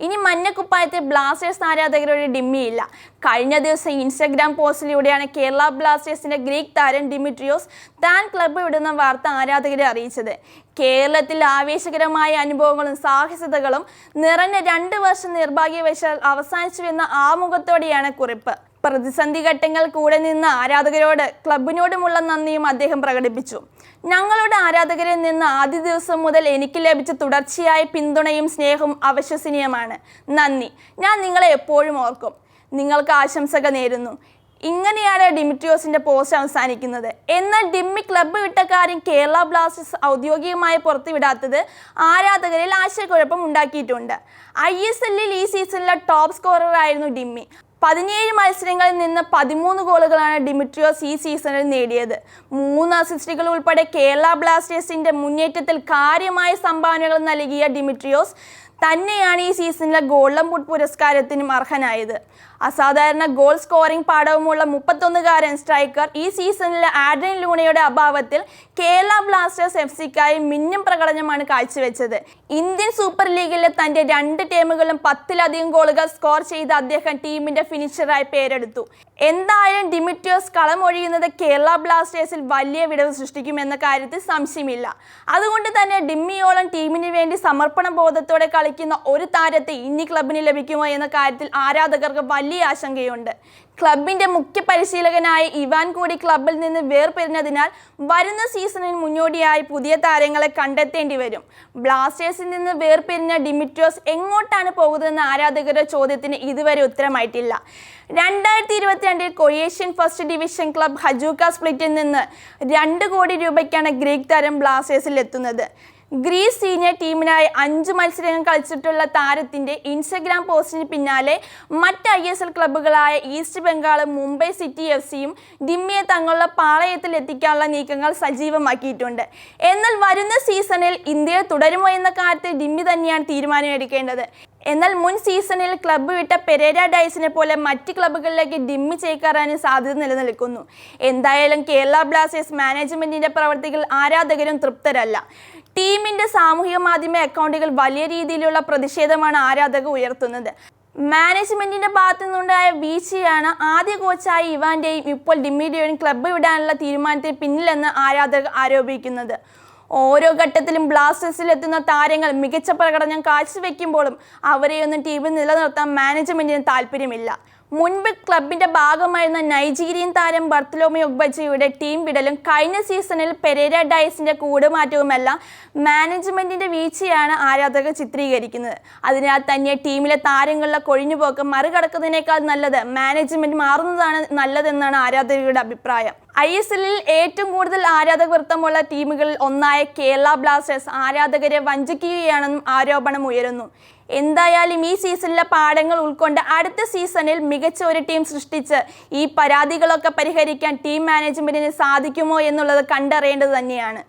ഇനി മഞ്ഞക്കുപ്പായത്തെ ബ്ലാസ്റ്റേഴ്സ് ആരാധകരുടെ ഡിമ്മിയില്ല. കഴിഞ്ഞ ദിവസം ഇൻസ്റ്റഗ്രാം പോസ്റ്റിലൂടെയാണ് കേരള ബ്ലാസ്റ്റേഴ്സിന്റെ ഗ്രീക്ക് താരം ഡിമിട്രിയോസ് താൻ ക്ലബ്ബ് വിടുന്ന വാർത്ത ആരാധകരെ അറിയിച്ചത്. കേരളത്തിൽ ആവേശകരമായ അനുഭവങ്ങളും സാഹസികതകളും നിറഞ്ഞ രണ്ട് വർഷം നിർഭാഗ്യവശാൽ അവസാനിച്ചുവെന്ന ആമുഖത്തോടെയാണ് കുറിപ്പ്. പ്രതിസന്ധി ഘട്ടങ്ങൾ കൂടെ നിന്ന് ആരാധകരോട് ക്ലബിനോടുമുള്ള നന്ദിയും അദ്ദേഹം പ്രകടിപ്പിച്ചു. ഞങ്ങളുടെ ആരാധകരിൽ നിന്ന് ആദ്യ ദിവസം മുതൽ എനിക്ക് ലഭിച്ച തുടർച്ചയായ പിന്തുണയും സ്നേഹവും അവിശ്വസനീയമാണ്. നന്ദി. ഞാൻ നിങ്ങളെ എപ്പോഴും ഓർക്കും. നിങ്ങൾക്ക് ആശംസകൾ നേരുന്നു. ഇങ്ങനെയാണ് ഡിമിട്രിയോസിന്റെ പോസ്റ്റ് അവസാനിക്കുന്നത്. എന്നാൽ ഡിമ്മി ക്ലബ്ബ് വിട്ട കാര്യം കേരള ബ്ലാസ്റ്റേഴ്സ് ഔദ്യോഗികമായി പുറത്തുവിടാത്തത് ആരാധകരിൽ ആശയക്കുഴപ്പം ഉണ്ടാക്കിയിട്ടുണ്ട്. ഐ എസ് എല്ലിൽ ഈ സീസണിലെ ടോപ്പ് സ്കോറർ ആയിരുന്നു ഡിമ്മി. പതിനേഴ് മത്സരങ്ങളിൽ നിന്ന് പതിമൂന്ന് ഗോളുകളാണ് ഡിമിട്രിയോസ് ഈ സീസണിൽ നേടിയത്. മൂന്ന് അസിസ്റ്റുകൾ ഉൾപ്പെടെ കേരള ബ്ലാസ്റ്റേഴ്സിന്റെ മുന്നേറ്റത്തിൽ കാര്യമായ സംഭാവനകൾ നൽകിയ ഡിമിട്രിയോസ് തന്നെയാണ് ഈ സീസണിലെ ഗോൾഡൻ ബൂട്ട് പുരസ്കാരത്തിനും അർഹനായത്. അസാധാരണ ഗോൾ സ്കോറിംഗ് പാഠവുമുള്ള മുപ്പത്തൊന്നുകാരൻ സ്ട്രൈക്കർ ഈ സീസണിലെ ആഡ്രിൻ ലൂണയുടെ അഭാവത്തിൽ കേരള ബ്ലാസ്റ്റേഴ്സ് എഫ് സിക്കായി മിന്നും പ്രകടനമാണ് കാഴ്ചവെച്ചത്. ഇന്ത്യൻ സൂപ്പർ ലീഗിലെ തന്റെ രണ്ട് ടീമുകളും പത്തിലധികം ഗോളുകൾ സ്കോർ ചെയ്ത അദ്ദേഹം ടീമിന്റെ ഫിനിഷറായി പേരെടുത്തു. എന്തായാലും ഡിമിറ്റിയോസ് കളമൊഴിയുന്നത് കേരള ബ്ലാസ്റ്റേഴ്സിൽ വലിയ വിടവ് സൃഷ്ടിക്കുമെന്ന കാര്യത്തിൽ സംശയമില്ല. അതുകൊണ്ട് തന്നെ ഡിമ്മിയോളം ടീമിന് വേണ്ടി സമർപ്പണ ബോധത്തോടെ കളിക്കുന്ന ഒരു താരത്തെ ഇനി ക്ലബിന് ലഭിക്കുമോ എന്ന കാര്യത്തിൽ ആരാധകർക്ക് വലിയ ആശങ്കയുണ്ട്. ക്ലബിന്റെ മുഖ്യ പരിശീലകനായ ഇവാൻ കൂടി ക്ലബിൽ നിന്ന് വേർപിരിഞ്ഞതിനാൽ വരുന്ന സീസണിന് മുന്നോടിയായി പുതിയ താരങ്ങളെ കണ്ടെത്തേണ്ടി വരും. ബ്ലാസ്റ്റേഴ്സിൽ നിന്ന് വേർപിരിഞ്ഞ ഡിമിറ്റോസ് എങ്ങോട്ടാണ് പോകുന്നതെന്ന ആരാധകരുടെ ചോദ്യത്തിന് ഇതുവരെ ഉത്തരമായിട്ടില്ല. രണ്ടായിരത്തി ഇരുപത്തിരണ്ടിൽ Croatian first division club Hajduk സ്പ്ലിറ്റിൽ നിന്ന് രണ്ട് കോടി രൂപയ്ക്കാണ് ഗ്രീക്ക് താരം ബ്ലാസ്റ്റേഴ്സിൽ എത്തുന്നത്. ഗ്രീസ് സീനിയർ ടീമിനായി അഞ്ച് മത്സരങ്ങൾ കളിച്ചിട്ടുള്ള താരത്തിന്റെ ഇൻസ്റ്റഗ്രാം പോസ്റ്റിന് പിന്നാലെ മറ്റ് ഐ എസ് എൽ ക്ലബ്ബുകളായ ഈസ്റ്റ് ബംഗാളും മുംബൈ സിറ്റി എഫ് സിയും ഡിമ്മിയെ തങ്ങളുടെ പാളയത്തിൽ എത്തിക്കാനുള്ള നീക്കങ്ങൾ സജീവമാക്കിയിട്ടുണ്ട്. എന്നാൽ വരുന്ന സീസണിൽ ഇന്ത്യയിൽ തുടരുമോ എന്ന കാര്യത്തിൽ ദിമ്മി തന്നെയാണ് തീരുമാനമെടുക്കേണ്ടത്. എന്നാൽ മുൻ സീസണിൽ ക്ലബ്ബ് വിട്ട പെരേര ഡൈസിനെ പോലെ മറ്റ് ക്ലബ്ബുകളിലേക്ക് ഡിമ്മി ചേക്കേറാനും സാധ്യത നിലനിൽക്കുന്നു. എന്തായാലും കേരള ബ്ലാസ്റ്റേഴ്സ് മാനേജ്മെന്റിന്റെ പ്രവർത്തികൾ ആരാധകരും തൃപ്തരല്ല. ടീമിന്റെ സാമൂഹിക മാധ്യമ അക്കൗണ്ടുകൾ വലിയ രീതിയിലുള്ള പ്രതിഷേധമാണ് ആരാധകർ ഉയർത്തുന്നത്. മാനേജ്മെന്റിന്റെ ഭാഗത്തു നിന്നുണ്ടായ വീഴ്ചയാണ് ആദ്യ കോച്ചായ ഇവാന്റെയും ഇപ്പോൾ ഡിമിഡിയോയും ക്ലബ്ബ് വിടാനുള്ള തീരുമാനത്തിന് പിന്നിലെന്ന് ആരാധകർ ആരോപിക്കുന്നത്. ഓരോ ഘട്ടത്തിലും ബ്ലാസ്റ്റേഴ്സിൽ എത്തുന്ന താരങ്ങൾ മികച്ച പ്രകടനം കാഴ്ചവെക്കുമ്പോഴും അവരെയൊന്നും ടീമിൽ നിലനിർത്താൻ മാനേജ്മെന്റിന് താല്പര്യമില്ല. മുൻപ് ക്ലബിന്റെ ഭാഗമായിരുന്ന നൈജീരിയൻ താരം ബർത്തലോമി ഒഗ്ബജയുടെ ടീം വിടലും കഴിഞ്ഞ സീസണിൽ പെരേര ഡയസിന്റെ കൂടുമാറ്റവുമെല്ലാം മാനേജ്മെന്റിന്റെ വീഴ്ചയാണ് ആരാധകർ ചിത്രീകരിക്കുന്നത്. അതിനാൽ തന്നെ ടീമിലെ താരങ്ങളുടെ കൊഴിഞ്ഞുപോക്ക് മറികടക്കുന്നതിനേക്കാൾ നല്ലത് മാനേജ്മെന്റ് മാറുന്നതാണ് നല്ലതെന്നാണ് ആരാധകരുടെ അഭിപ്രായം. ഐ എസ് എല്ലിൽ ഏറ്റവും കൂടുതൽ ആരാധക വൃത്തമുള്ള ടീമുകളിൽ ഒന്നായ കേരള ബ്ലാസ്റ്റേഴ്സ് ആരാധകരെ വഞ്ചിക്കുകയാണെന്നും ആരോപണം ഉയരുന്നു. എന്തായാലും ഈ സീസണിലെ പാഠങ്ങൾ ഉൾക്കൊണ്ട് അടുത്ത സീസണിൽ മികച്ച ഒരു ടീം സൃഷ്ടിച്ച് ഈ പരാതികളൊക്കെ പരിഹരിക്കാൻ ടീം മാനേജ്മെന്റിന് സാധിക്കുമോ എന്നുള്ളത് കണ്ടറിയേണ്ടത് തന്നെയാണ്.